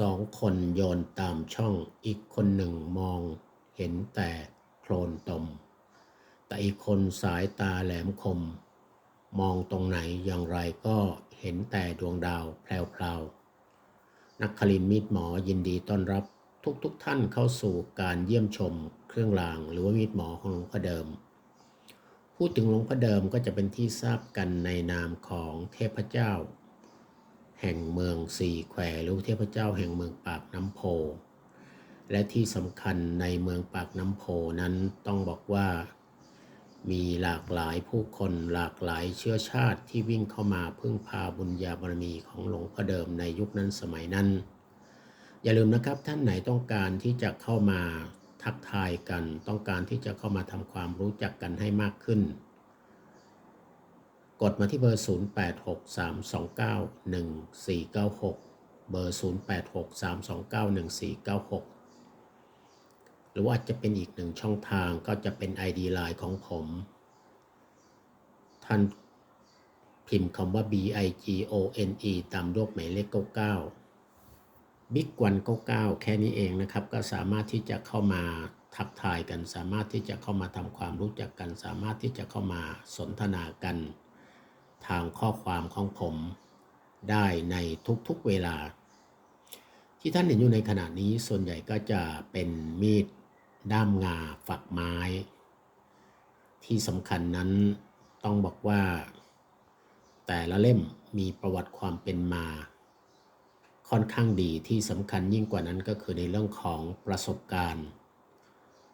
สองคนโยนตามช่องอีกคนหนึ่งมองเห็นแต่โคลนตม แต่อีกคนสายตาแหลมคม มองตรงไหนอย่างไรก็เห็นแต่ดวงดาวแพรวๆนักคลินทร์มีดหมอยินดีต้อนรับทุกๆทท่านเข้าสู่การเยี่ยมชมเครื่องรางหรือว่ามีดหมอของหลวงพ่อเดิม พูดถึงหลวงพ่อเดิมก็จะเป็นที่ทราบกันในนามของเทพเจ้า แห่งเมืองสี่แควหรือเทพเจ้าแห่งเมืองปากน้ำโพ และที่สำคัญในเมืองปากน้ำโพนั้นต้องบอกว่า มีหลากหลายผู้คนหลากหลายเชื้อชาติที่วิ่งเข้ามาพึ่งพาบุญญาบารมีของหลวงพ่อเดิมในยุคนั้นสมัยนั้น อย่าลืมนะครับท่านไหนต้องการที่จะเข้ามาทักทายกัน ต้องการที่จะเข้ามาทำความรู้จักกันให้มากขึ้น กดมาที่เบอร์ 0863291496 เบอร์ 0863291496 หรือว่าจะเป็นอีกหนึ่งช่องทางก็จะเป็น ID Line ของผม ท่านพิมพ์คำว่า B I G O N E ตามรูปหมายเลข 99บิ๊กวัน99 แค่นี้เองนะครับ ก็สามารถที่จะเข้ามาทักทายกัน สามารถที่จะเข้ามาทำความรู้จักกัน สามารถที่จะเข้ามาสนทนากัน ทางข้อความของผมได้ในทุกๆเวลา ที่ท่านเห็นอยู่ในขณะนี้ส่วนใหญ่ก็จะเป็นมีดด้ามงาฝักไม้ ที่สำคัญนั้นต้องบอกว่า แต่ละเล่มมีประวัติความเป็นมา ค่อนข้างดีที่สำคัญยิ่งกว่านั้นก็คือในเรื่องของประสบการณ์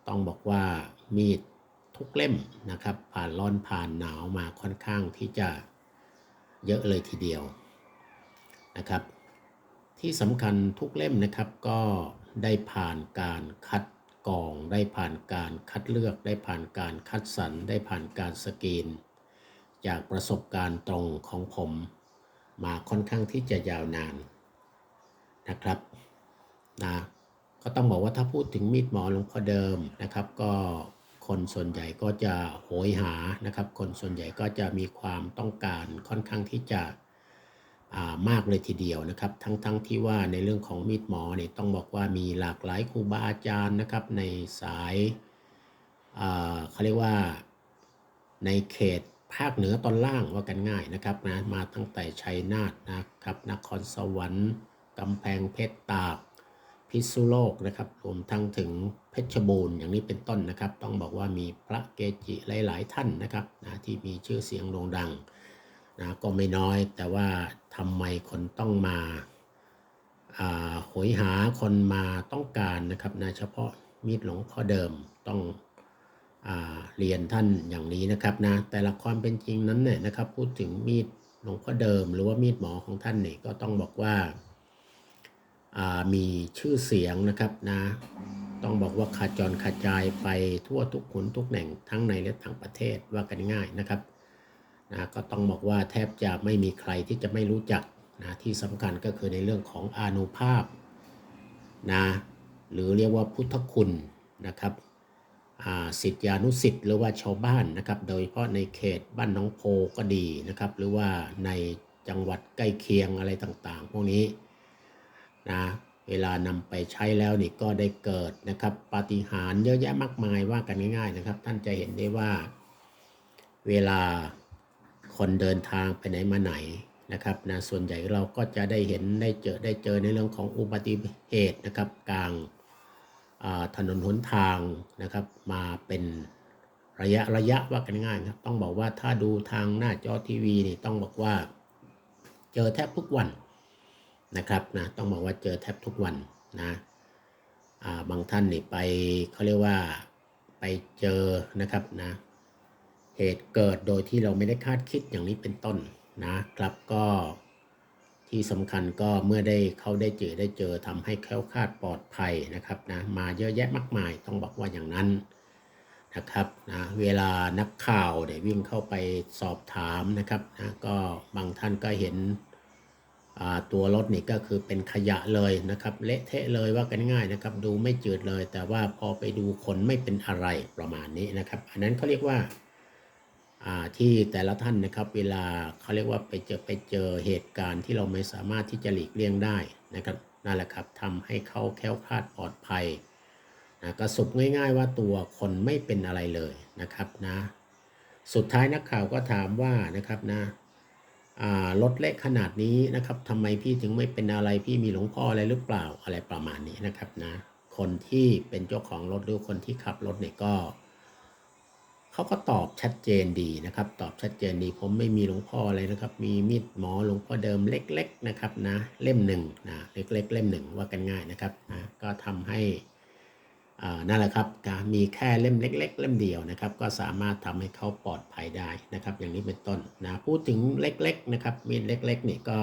ต้องบอกว่ามีดทุกเล่มนะครับ ผ่านร้อนผ่านหนาวมาค่อนข้างที่จะ เยอะเลยทีเดียวนะครับ ที่สำคัญทุกเล่มนะครับก็ได้ผ่านการคัดกรอง ได้ผ่านการคัดเลือก ได้ผ่านการคัดสรรได้ผ่านการสกรีน จากประสบการณ์ตรงของผม มาค่อนข้างที่จะยาวนานนะครับนะก็ต้องบอกว่าถ้าพูดถึงมีดหมอหลวงพ่อเดิมนะครับ ก็ คนส่วนใหญ่ก็จะโหยหานะครับ คนส่วนใหญ่ก็จะมีความต้องการค่อนข้างที่จะมากเลยทีเดียวนะครับ ทั้งๆทที่ว่าในเรื่องของมีดหมอเนี่ยต้องบอกว่ามีหลากหลายครูบาอาจารย์นะครับ ในสายเขาเรียกว่าในเขตภาคเหนือตอนล่างว่ากันง่ายนะครับนะมาตั้งแต่ชัยนาทนะครับนครสวรรค์กำแพงเพชรตาก พิษณุโลกนะครับรวมทั้งถึงเพชรบูรณ์อย่างนี้เป็นต้นนะครับ ต้องบอกว่ามีพระเกจิหลาย ๆ ท่านนะครับนะที่มีชื่อเสียงโด่งดังนะก็ไม่น้อยแต่ว่าทำไมคนต้องมาหอยหาคนมาต้องการนะครับนะเฉพาะมีดหลวงพ่อเดิมต้องอเรียนท่านอย่างนี้นะครับนะแต่ละความเป็นจริงนั้นเนี่ยนะครับ พูดถึงมีดหลวงพ่อเดิม หรือว่ามีดหมอของท่านเนี่ยก็ต้องบอกว่า มีชื่อเสียงนะครับนะต้องบอกว่าขาจรขาจายไปทั่วทุกขุนทุกแห่งทั้งในและต่างประเทศว่ากันง่ายนะครับนะก็ต้องบอกว่าแทบจะไม่มีใครที่จะไม่รู้จักนะที่สำคัญก็คือในเรื่องของอานุภาพนะหรือเรียกว่าพุทธคุณนะครับสิทธิานุสิทธิ์หรือว่าชาวบ้านนะครับ โดยเฉพาะในเขตบ้านน้องโพก็ดีนะครับ หรือว่าในจังหวัดใกล้เคียงอะไรต่างๆ พวกนี้ นะเวลานำไปใช้แล้วนี่ก็ได้เกิดนะครับปาฏิหาริย์เยอะแยะมากมายว่ากันง่าย ๆนะครับ ท่านจะเห็นได้ว่า เวลาคนเดินทางไปไหนมาไหนนะครับนะส่วนใหญ่เราก็จะได้เห็นได้เจอได้เจอในเรื่องของอุบัติเหตุนะครับกลางถนนหนทางนะครับ มาเป็นระยะระยะว่ากันง่ายครับ ต้องบอกว่าถ้าดูทางหน้าจอทีวีนี่ต้องบอกว่า เจอแทบทุกวัน นะครับนะต้องบอกว่าเจอแทบทุกวันนะบางท่านนี่ไปเขาเรียกว่าไปเจอนะครับนะเหตุเกิดโดยที่เราไม่ได้คาดคิดอย่างนี้เป็นต้นนะครับก็ที่สำคัญก็เมื่อได้เขาได้เจอได้เจอทำให้แคล้วคลาดปลอดภัยนะครับนะมาเยอะแยะมากมายต้องบอกว่าอย่างนั้นนะครับนะเวลานักข่าวได้วิ่งเข้าไปสอบถามนะครับนะก็บางท่านก็เห็น ตัวรถนี่ก็คือเป็นขยะเลยนะครับ เละเทะเลยว่ากันง่ายนะครับ ดูไม่จืดเลย แต่ว่าพอไปดูคนไม่เป็นอะไรประมาณนี้นะครับ อันนั้นเขาเรียกว่าที่แต่ละท่านนะครับเวลาเขาเรียกว่าไปเจอไปเจอเหตุการณ์ที่เราไม่สามารถที่จะหลีกเลี่ยงได้นะครับนั่นแหละครับทำให้เขาแค้วคลาดปลอดภัยนะก็สรุปง่าย ๆ ว่าตัวคนไม่เป็นอะไรเลยนะครับนะสุดท้ายนักข่าวก็ถามว่านะครับนะ รถเล็กขนาดนี้นะครับทำไมพี่ถึงไม่เป็นอะไรพี่มีหลวงพ่ออะไรหรือเปล่าอะไรประมาณนี้นะครับนะ คนที่เป็นเจ้าของรถหรือคนที่ขับรถเนี่ยก็เขาก็ตอบชัดเจนดีนะครับ ตอบชัดเจนดีผมไม่มีหลวงพ่ออะไรนะครับ มีมีดหมอหลวงพ่อเดิมเล็ก ๆ นะครับนะ เล่มหนึ่งนะเล็ก ๆ เล่มหนึ่งว่ากันง่ายนะครับนะก็ทำให้ นั่นแหละครับการมีแค่เล่มเล็ก ๆ เล่มเดียวนะครับ ก็สามารถทำให้เขาปลอดภัยได้นะครับ อย่างนี้เป็นต้นนะพูดถึงเล็ก ๆ นะครับมีดเล็ก ๆ นี่ก็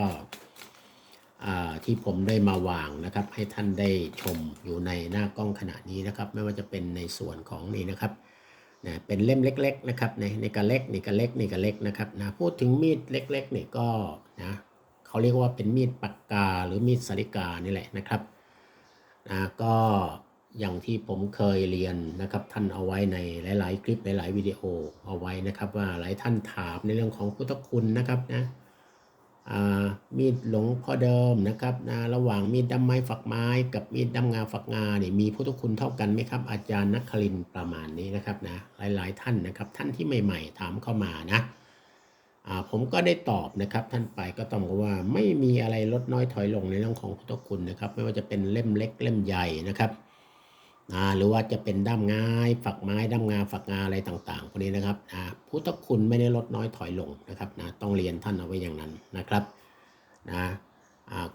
ที่ผมได้มาวางนะครับ ให้ท่านได้ชมอยู่ในหน้ากล้องขณะนี้นะครับ ไม่ว่าจะเป็นในส่วนของนี่นะครับนะเป็นเล่มเล็ก ๆ นะครับในในกระเล็กนี่กระเล็กนี่กระเล็กนะครับนะพูดถึงมีดเล็กๆนี่ก็นะเขาเรียกว่าเป็นมีดปากกาหรือมีดสาริกานี่แหละนะครับนะก็ อย่างที่ผมเคยเรียนนะครับท่านเอาไว้ในหลาย ๆ คลิปหลาย ๆ วิดีโอเอาไว้นะครับ ว่าหลายท่านถามในเรื่องของพุทธคุณนะครับนะมีดหลงพ่อเดิมนะครับนะระหว่างมีดดำไม้ฝักไม้กับมีดดำงาฝักงาเนี่ยมีพุทธคุณเท่ากันไหมครับ อาจารย์นักคลินประมาณนี้นะครับนะหลาย ๆ ท่านนะครับ ท่านที่ใหม่ ๆ ถามเข้ามานะผมก็ได้ตอบนะครับท่านไปก็ต้องบอกว่าไม่มีอะไรลดน้อยถอยลงในเรื่องของพุทธคุณนะครับ ไม่ว่าจะเป็นเล่มเล็กเล่มใหญ่นะครับ หรือว่าจะเป็นด้ามงายฝักไม้ด้ามงาฝักงาอะไรต่างๆพวกนี้นะครับอ่าพุทธคุณไม่ได้ลดน้อยถอยลงนะครับนะต้องเรียนท่านเอาไว้อย่างนั้นนะครับนะ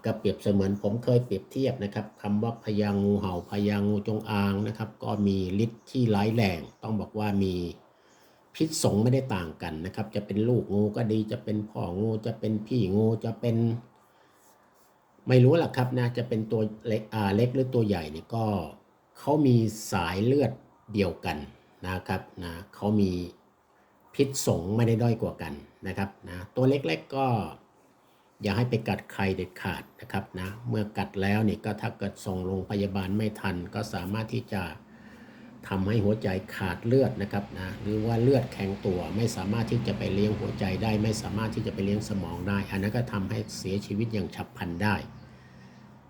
ก็เปรียบเสมือนผมเคยเปรียบเทียบนะครับคำว่าพญางูเห่าพญางูจงอางนะครับ ก็มีฤทธิ์ที่ร้ายแรง ต้องบอกว่ามีพิษสงไม่ได้ต่างกันนะครับ จะเป็นลูกงูก็ดีจะเป็นพ่องูจะเป็นพี่งูจะเป็น ไม่รู้หรอกครับนะจะเป็นตัวเล็กเล็กหรือตัวใหญ่นี่ก็ เขามีสายเลือดเดียวกันนะครับนะเขามีพิษสงไม่ได้ด้อยกว่ากันนะครับนะตัวเล็กๆก็อย่าให้ไปกัดใครเด็ดขาดนะครับนะเมื่อกัดแล้วนี่ก็ถ้าเกิดส่งโรงพยาบาลไม่ทัน ก็สามารถที่จะทำให้หัวใจขาดเลือดนะครับนะหรือว่าเลือดแข็งตัวไม่สามารถที่จะไปเลี้ยงหัวใจได้ ไม่สามารถที่จะไปเลี้ยงสมองได้ อันนั้นก็ทำให้เสียชีวิตอย่างฉับพลันได้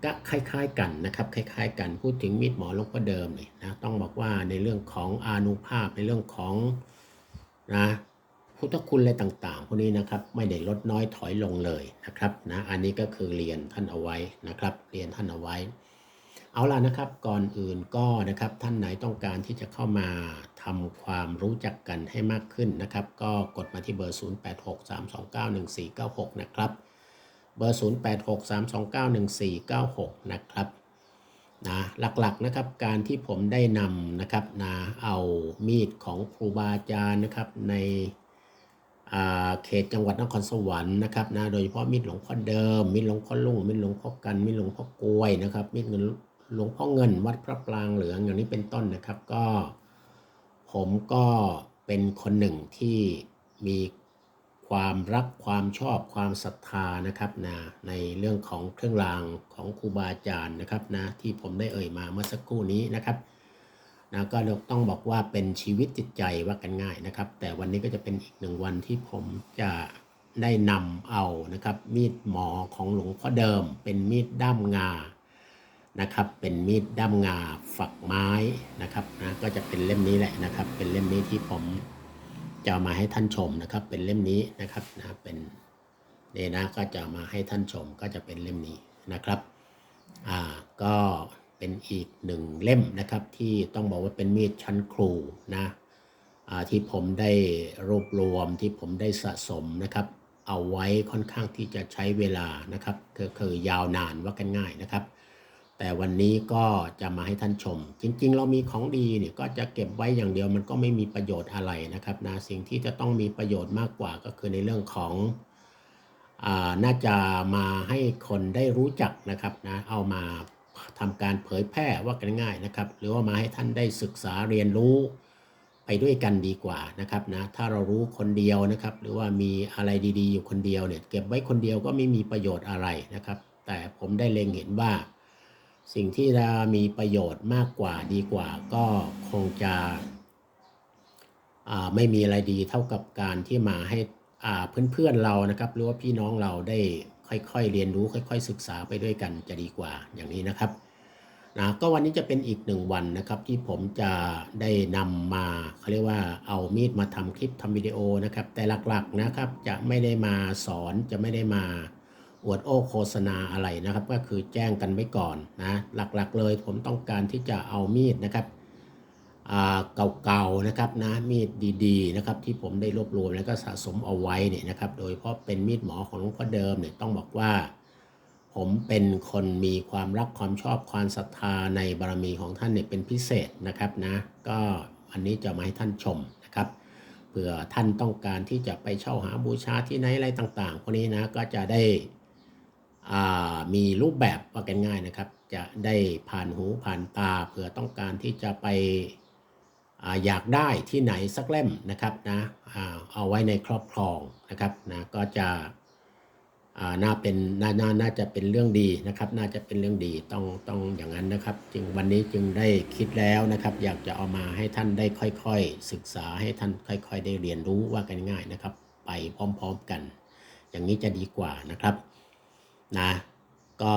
ก็คล้าย ๆ กันนะครับ คล้าย ๆ กันพูดถึงมีดหมอลงพ่อเดิมนี่นะต้องบอกว่าในเรื่องของอานุภาพในเรื่องของนะพุทธคุณอะไรต่างๆพวกนี้นะครับไม่ได้ลดน้อยถอยลงเลยนะครับนะอันนี้ก็คือเรียนท่านเอาไว้นะครับ เรียนท่านเอาไว้ เอาล่ะนะครับก่อนอื่นก็นะครับท่านไหนต้องการที่จะเข้ามาทำความรู้จักกันให้มากขึ้นนะครับ ก็กดมาที่เบอร์ 0863291496 นะครับ เบอร์ 0863291496 นะครับนะหลักๆนะครับการที่ผมได้นำนะครับนะเอามีดของครูบาอาจารย์นะครับในเขตจังหวัดนครสวรรค์นะครับนะโดยเฉพาะมิตรหลวงพ่อเดิม มิตรหลวงพ่อลุงมิตรหลวงพ่อกันมิตรหลวงพ่อกล้วยนะครับมิตรเงินหลวงพ่อเงินวัดพระปรางเหลืองอย่างนี้เป็นต้นนะครับก็ ผมก็เป็นคนหนึ่งที่มี ความรักความชอบความศรัทธานะครับนะในเรื่องของเครื่องรางของครูบาอาจารย์นะครับนะที่ผมได้เอ่ยมาเมื่อสักครู่นี้นะครับนะก็ต้องบอกว่าเป็นชีวิตจิตใจว่ากันง่ายนะครับ แต่วันนี้ก็จะเป็นอีกหนึ่งวันที่ผมจะได้นำเอานะครับ มีดหมอของหลวงพ่อเดิม เป็นมีดด้ามงานะครับ เป็นมีดด้ามงาฝักไม้นะครับนะก็จะเป็นเล่มนี้แหละนะครับ เป็นเล่มนี้ที่ผม จะมาให้ท่านชมนะครับ เป็นเล่มนี้นะครับนะเป็นเนี่ยนะก็จะมาให้ท่านชมก็จะเป็นเล่มนี้นะครับอ่าก็เป็นอีกหนึ่งเล่มนะครับที่ต้องบอกว่าเป็นมีดชั้นครูนะอ่าที่ผมได้รวบรวมที่ผมได้สะสมนะครับ เอาไว้ค่อนข้างที่จะใช้เวลานะครับก็คือยาวนานว่ากันง่ายนะครับ แต่วันนี้ก็จะมาให้ท่านชม จริง ๆ เรามีของดีเนี่ยก็จะเก็บไว้อย่างเดียวมันก็ไม่มีประโยชน์อะไรนะครับนะสิ่งที่จะต้องมีประโยชน์มากกว่าก็คือในเรื่องของอ่าน่าจะมาให้คนได้รู้จักนะครับนะเอามาทำการเผยแพร่ว่ากันง่ายนะครับ หรือว่ามาให้ท่านได้ศึกษาเรียนรู้ไปด้วยกันดีกว่านะครับนะถ้าเรารู้คนเดียวนะครับ หรือว่ามีอะไรดีๆ อยู่คนเดียวเนี่ยเก็บไว้คนเดียวก็ไม่มีประโยชน์อะไรนะครับ แต่ผมได้เล็งเห็นว่า สิ่งที่จะมีประโยชน์มากกว่าดีกว่าก็คงจะไม่มีอะไรดีเท่ากับการที่มาให้เพื่อนๆเรานะครับหรือว่าพี่น้องเราได้ค่อยๆเรียนรู้ค่อย ๆ ศึกษาไปด้วยกันจะดีกว่าอย่างนี้นะครับนะก็วันนี้จะเป็นอีกหนึ่งวันนะครับที่ผมจะได้นำมาเขาเรียกว่าเอามีดมาทำคลิปทำวิดีโอนะครับแต่หลักๆนะครับจะไม่ได้มาสอนจะไม่ได้มา อวดโอ้โฆษณาอะไรนะครับ ก็คือแจ้งกันไว้ก่อนนะหลักๆเลยผมต้องการที่จะเอามีดนะครับเก่าๆนะครับนะมีดดีๆนะครับที่ผมได้รวบรวมแล้วก็สะสมเอาไว้เนี่ยนะครับ โดยเฉพาะเป็นมีดหมอของหลวงพ่อเดิมเนี่ยต้องบอกว่า ผมเป็นคนมีความรักความชอบความศรัทธาในบารมีของท่านเนี่ยเป็นพิเศษนะครับนะก็อันนี้จะมาให้ท่านชมนะครับเผื่อท่านต้องการที่จะไปเช่าหาบูชาที่ไหนอะไรต่างๆพวกนี้นะก็จะได้ มีรูปแบบว่ากันง่ายนะครับ จะได้ผ่านหูผ่านตาเผื่อต้องการที่จะไปอยากได้ที่ไหนสักเล่มนะครับนะเอาไว้ในครอบครองนะครับนะก็จะน่าเป็นน่าน่าจะเป็นเรื่องดีนะครับ น่าจะเป็นเรื่องดีต้องต้องอย่างนั้นนะครับ จึงวันนี้จึงได้คิดแล้วนะครับ อยากจะเอามาให้ท่านได้ค่อยๆ ศึกษาให้ท่านค่อย ๆ ได้เรียนรู้ว่ากันง่ายนะครับ ไปพร้อม ๆกัน อย่างนี้จะดีกว่านะครับ นะก็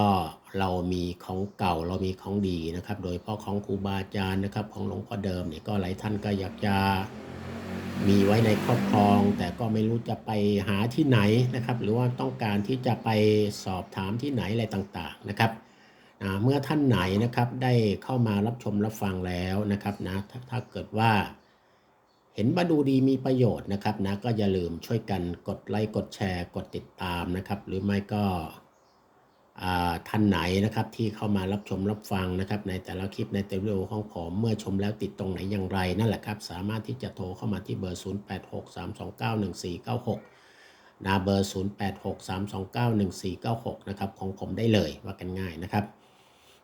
เรามีของเก่าเรามีของดีนะครับ โดยพราะของครูบาอาจารย์นะครับ ของหลวงพ่อเดิมเนี่ยก็หลายท่านก็อยากจะมีไว้ในครอบครอง แต่ก็ไม่รู้จะไปหาที่ไหนนะครับ หรือว่าต้องการที่จะไปสอบถามที่ไหนอะไรต่างๆนะครับเมื่อท่านไหนนะครับได้เข้ามารับชมรับฟังแล้วนะครับนะถถ้าเกิดว่า เห็นมาดูดีมีประโยชน์นะครับนะก็อย่าลืมช่วยกันกดไลค์กดแชร์ กดติดตามนะครับ หรือไม่ก็ ท่านไหนนะครับที่เข้ามารับชมรับฟังนะครับในแต่ละคลิปในแต่ละวิดีโอของผมเมื่อชมแล้วติดตรงไหนอย่างไรนั่นแหละครับ สามารถที่จะโทรเข้ามาที่เบอร์ 0863291496นะเบอร์ 0863291496 นะครับของผมได้เลยว่ากันง่ายนะครับ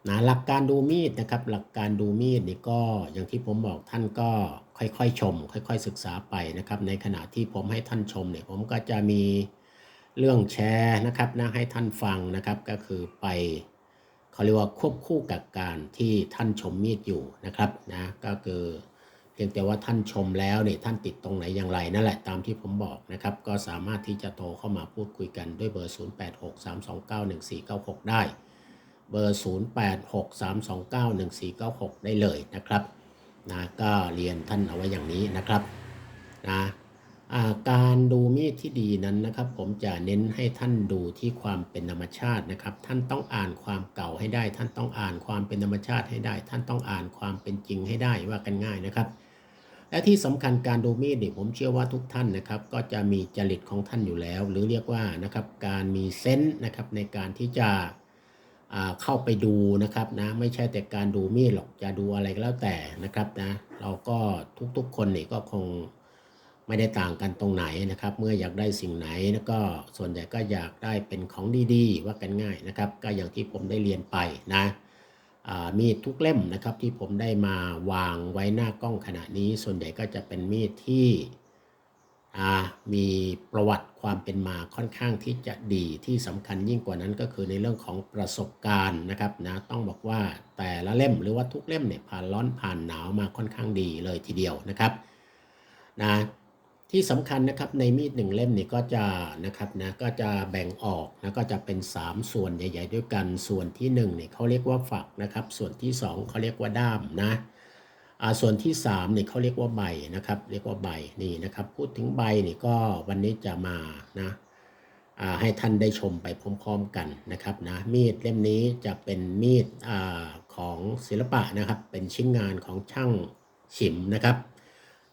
นะหลักการดูมีดนะครับหลักการดูมีดนี่ก็อย่างที่ผมบอกท่านก็ค่อยๆชม ค่อย ๆ ศึกษาไปนะครับในขณะที่ผมให้ท่านชมเนี่ยผมก็จะมี เรื่องแชร์นะครับนะให้ท่านฟังนะครับก็คือไปเขาเรียกว่าควบคู่กับการที่ท่านชมมีดอยู่นะครับนะก็คือเพียงแต่ว่าท่านชมแล้วเนี่ยท่านติดตรงไหนอย่างไรนั่นแหละตามที่ผมบอกนะครับ ก็สามารถที่จะโทรเข้ามาพูดคุยกันด้วยเบอร์ 0863291496 ได้ เบอร์ 0863291496 ได้เลยนะครับนะก็เรียนท่านเอาไว้อย่างนี้นะครับนะ การดูมีดที่ดีนั้นนะครับ ผมจะเน้นให้ท่านดูที่ความเป็นธรรมชาตินะครับ ท่านต้องอ่านความเก่าให้ได้ ท่านต้องอ่านความเป็นธรรมชาติให้ได้ ท่านต้องอ่านความเป็นจริงให้ได้ว่ากันง่ายนะครับ และที่สำคัญการดูมีดเนี่ยผมเชื่อว่าทุกท่านนะครับ ก็จะมีจริตของท่านอยู่แล้ว หรือเรียกว่านะครับการมีเซนส์นะครับในการที่จะเข้าไปดูนะครับนะไม่ใช่แต่การดูมีดหรอกจะดูอะไรก็แล้วแต่นะครับนะเราก็ทุกๆคนเนี่ยก็คง ไม่ได้ต่างกันตรงไหนนะครับ เมื่ออยากได้สิ่งไหนแล้วก็ส่วนใหญ่ก็อยากได้เป็นของดีๆ ว่ากันง่ายนะครับ ก็อย่างที่ผมได้เรียนไปนะมีดทุกเล่มนะครับที่ผมได้มาวางไว้หน้ากล้องขณะนี้ ส่วนใหญ่ก็จะเป็นมีดที่มีประวัติความเป็นมาค่อนข้างที่จะดีที่สำคัญยิ่งกว่านั้นก็คือในเรื่องของประสบการณ์นะครับนะต้องบอกว่าแต่ละเล่มหรือว่าทุกเล่มเนี่ยผ่านร้อนผ่านหนาวมาค่อนข้างดีเลยทีเดียวนะครับนะ ที่สำคัญนะครับในมีดหนึ่งเล่มนี่ก็จะนะครับนะก็จะแบ่งออกนะก็จะเป็น 3 ส่วนใหญ่ ๆ ด้วยกันส่วนที่1เนี่ยเขาเรียกว่าฝักนะครับ ส่วนที่ 2เขาเรียกว่าด้ามนะอ่าส่วนที่3เนี่ยเขาเรียกว่าใบนะครับ เรียกว่าใบนี่นะครับ พูดถึงใบนี่ก็วันนี้จะมานะอ่าให้ท่านได้ชมไปพร้อมๆกันนะครับนะมีดเล่มนี้จะเป็นมีดอ่าของศิลปะนะครับ เป็นชิ้นงานของช่างฉิมนะครับ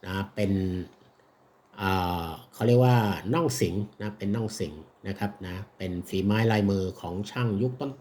นะเป็น เขาเรียกว่าน่องสิงนะเป็นน่องสิงนะครับนะเป็นฝีไม้ลายมือของช่างยุคต้